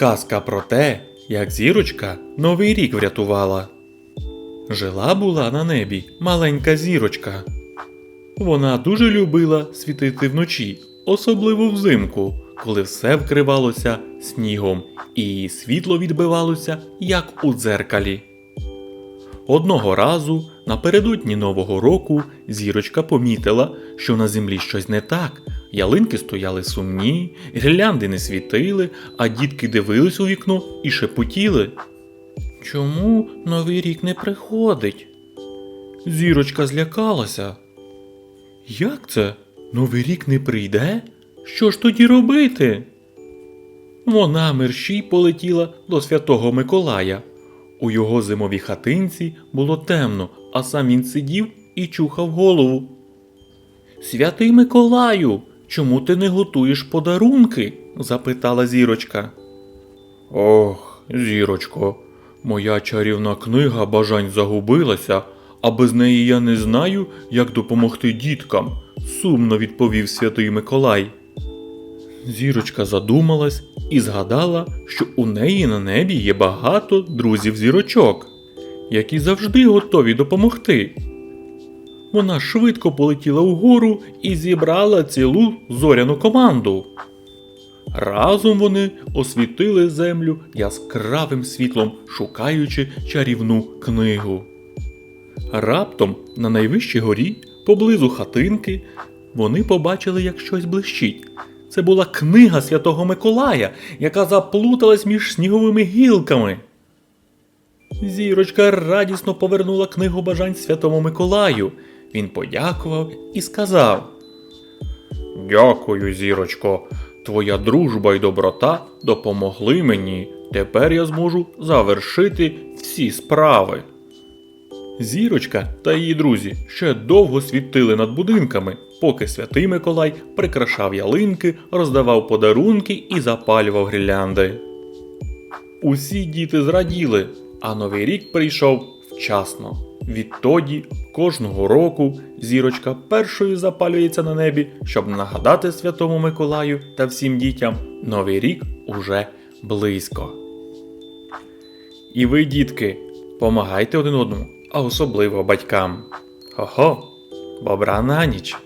Казка про те, як зірочка новий рік врятувала. Жила була на небі маленька зірочка. Вона дуже любила світити вночі, особливо взимку, коли все вкривалося снігом, і світло відбивалося, як у дзеркалі. Одного разу, напередодні Нового року, зірочка помітила, що на землі щось не так. Ялинки стояли сумні, гірлянди не світили, а дітки дивились у вікно і шепотіли. Чому новий рік не приходить? Зірочка злякалася. Як це? Новий рік не прийде? Що ж тоді робити? Вона мерщій полетіла до святого Миколая. У його зимовій хатинці було темно, а сам він сидів і чухав голову. Святий Миколаю, чому ти не готуєш подарунки? запитала зірочка. Ох, зірочко, моя чарівна книга бажань загубилася, а без неї я не знаю, як допомогти діткам, сумно відповів святий Миколай. Зірочка задумалась і згадала, що у неї на небі є багато друзів зірочок, які завжди готові допомогти. Вона швидко полетіла вгору і зібрала цілу зоряну команду. Разом вони освітили землю яскравим світлом, шукаючи чарівну книгу. Раптом на найвищій горі, поблизу хатинки, вони побачили, як щось блищить. Це була книга святого Миколая, яка заплуталась між сніговими гілками. Зірочка радісно повернула книгу бажань святому Миколаю. Він подякував і сказав: Дякую, зірочко. Твоя дружба й доброта допомогли мені. Тепер я зможу завершити всі справи. Зірочка та її друзі ще довго світили над будинками, поки святий Миколай прикрашав ялинки, роздавав подарунки і запалював гірлянди. Усі діти зраділи, а новий рік прийшов вчасно. Відтоді кожного року зірочка першою запалюється на небі, щоб нагадати святому Миколаю та всім дітям новий рік уже близько. І ви, дітки, помагайте один одному, а особливо батькам. Хо-хо, бобра на ніч!